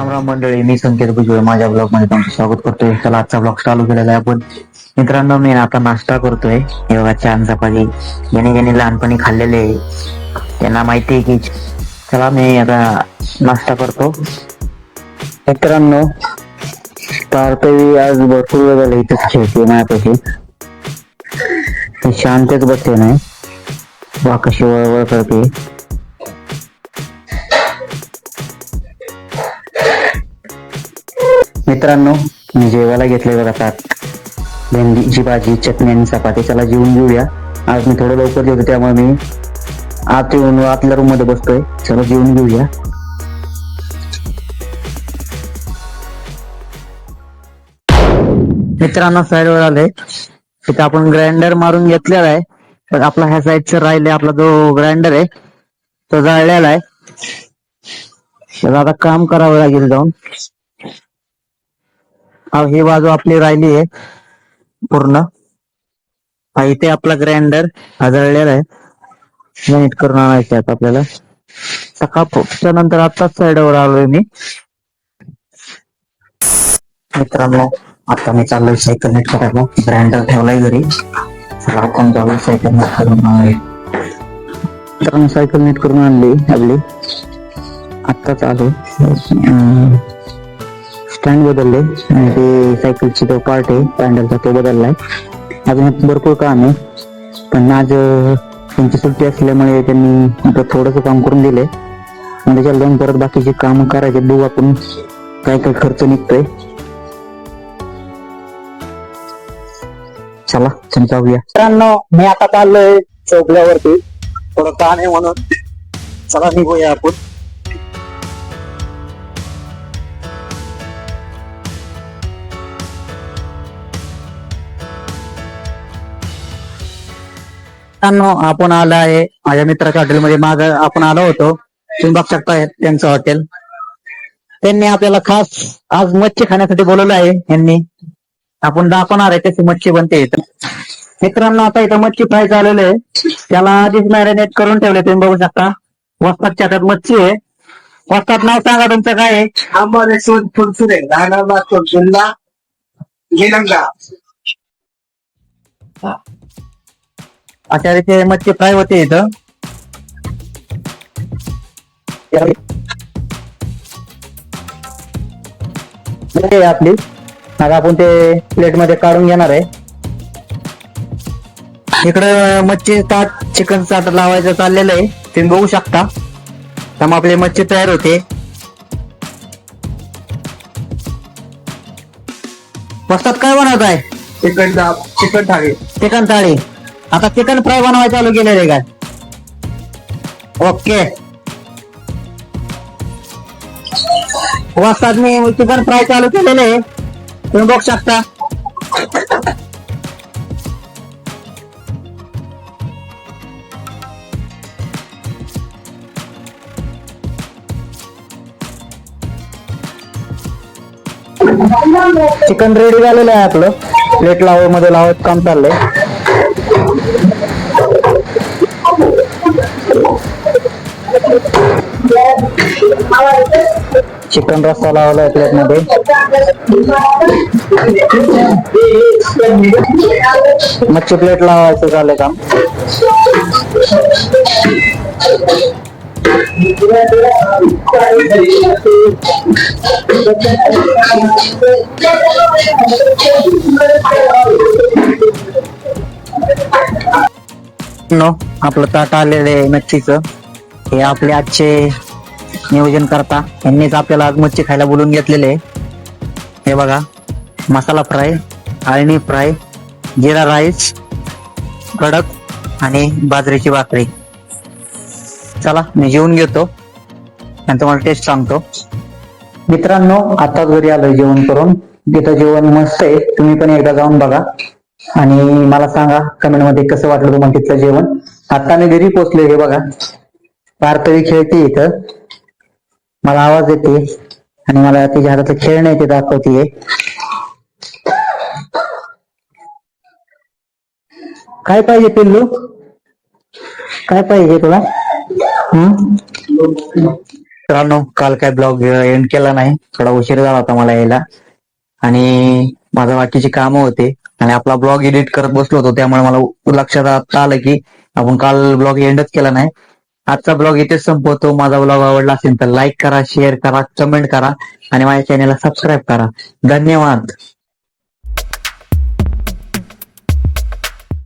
राम राम मंडळी मी संकेत भुजबळ. माझ्या ब्लॉगमध्ये तुमचं स्वागत करतोय. चला आजचा ब्लॉग चालू केलेला आहे आपण. मित्रांनो मी आता नाश्ता करतोय. योगा बघा छान चपाती. ज्याने ज्याने लहानपणी खाल्लेले त्यांना माहिती आहे की चला मी आता नाश्ता करतो. मित्रांनो पार्थवी आज भरपूर वेळ झाला इथेच खेळते माझ्यापैकी. शांतच बसते नाही. वा कशी वळवळ करते. मित्रांनो मी जेवायला घेतले बघा ताट भेंडीची भाजी चटणी आणि चपाती. चला जेवून घेऊया. आज मी थोडं लवकर जेवतो त्यामुळे मी आत येऊन आतल्या रूममध्ये बसतोय. चला जेवून घेऊया. मित्रांनो साईडवर आले तिथे आपण ग्राइंडर मारून घेतलेला आहे. पण आपला ह्या साईडचं राहिले आपला जो ग्राइंडर आहे तो जाळलेला आहे. तर आता काम करावं लागेल जाऊन. हा ही बाजू आपली राहिली आहे. पूर्ण. हा इथे आपला ग्राइंडर आदळलेला आहे. नीट करून आणायचे आता आपल्याला. सकाळच्या नंतर आताच साईडवर आलोय मी. मित्रांनो आता मी चाललोय सायकल नीट करायला. ग्राइंडर ठेवलाय घरी. चला आपण जाऊ सायकल नीट करून मित्रांनो सायकल नीट करून आणली आपली आत्ताच आलो स्टँड बदलले. आणि ते सायकलची तो पार्ट आहे पॅन्डलचा तो बदललाय. अजून भरपूर काम आहे. पण आज त्यांची सुट्टी असल्यामुळे त्यांनी आता थोडस काम करून दिले आणि त्याच्याला जाऊन परत बाकीचे काम करायचे. बघू आपण काय काय खर्च निघतोय. चला चल जाऊया. मित्रांनो मी आता चाललोय चौकल्यावरती थोडं काम आहे म्हणून. चला निघूया आपण. आपण आलो आहे माझ्या मित्राच्या हॉटेलमध्ये माग. आपण आलो होतो. तुम्ही बघू शकता त्यांचं हॉटेल त्यांनी आपल्याला खास आज मच्छी खाण्यासाठी बोलवलं आहे यांनी. आपण दाखवणार आहे कशी मच्छी बनते इथं. मित्रांनो आता इथं मच्छी फ्राय झालेलं आहे. त्याला आधीच मॅरिनेट करून ठेवले तुम्ही बघू शकता. वस्तादच्या हातात मच्छी आहे. वस्तात नाव सांगा तुमचं काय आहे? tortuga, गिलंगा अशा रीती मच्छी फ्राय होते इथं. आपली. आता आपण ते प्लेटमध्ये काढून घेणार आहे. इकडं मच्छी ताट चिकन ताट लावायचं चाललेलं आहे. तुम्ही बघू शकता. त्यामुळे आपली मच्छी तयार होते. वस्तात काय बनवत आहे chicken chicken thali. Chicken thali. आता चिकन फ्राय बनवायला चालू केलेले काय ओके वाजतात मी चिकन फ्राय चालू केलेले. तुम्ही बघू शकता. चिकन रेडी झालेलं आहे आपलं. प्लेट लावमध्ये लावत काम चाललंय. चिकन रस्सा लावलाय प्लेटमध्ये. मच्छी प्लेट लावायचं झालं काम. नो आपलं ताट आलेलं आहे मच्छीचं. हे आपले आजचे नियोजन करता. यांनीच आपल्याला आज मच्छी खायला बोलून घेतलेले आहे. हे बघा मसाला फ्राय आळणी फ्राय जिरा राईस कडक आणि बाजरीची भाकरी. चला मी जेवून घेतो. आणि तुम्हाला टेस्ट सांगतो. मित्रांनो आता घरी आलोय जेवण करून. तिथं जेवण मस्त आहे. तुम्ही पण एकदा जाऊन बघा. आणि मला सांगा कमेंटमध्ये कसं वाटलं तुम्हाला तिथलं जेवण? आता मी घरी पोचलोय हे बघा. पार्थवी खेळते इथं. मला आवाज येते आणि मला तिच्या हातातलं खेळणं येते ते दाखवतीये. काय पाहिजे पिल्लू? काय पाहिजे तुला? मित्रांनो काल काय ब्लॉग एंड केला नाही. थोडा उशीर झाला होता मला यायला. आणि माझं बाकीची कामं होते. आणि आपला ब्लॉग एडिट करत बसलो होतो. त्यामुळे मला लक्षात आलं की आपण काल ब्लॉग एंडच केला नाही. आजचा ब्लॉग इथेच संपवतो. माझा ब्लॉग आवडला असेल तर लाईक करा शेअर करा कमेंट करा आणि माझ्या चॅनेलला सबस्क्राईब करा. धन्यवाद.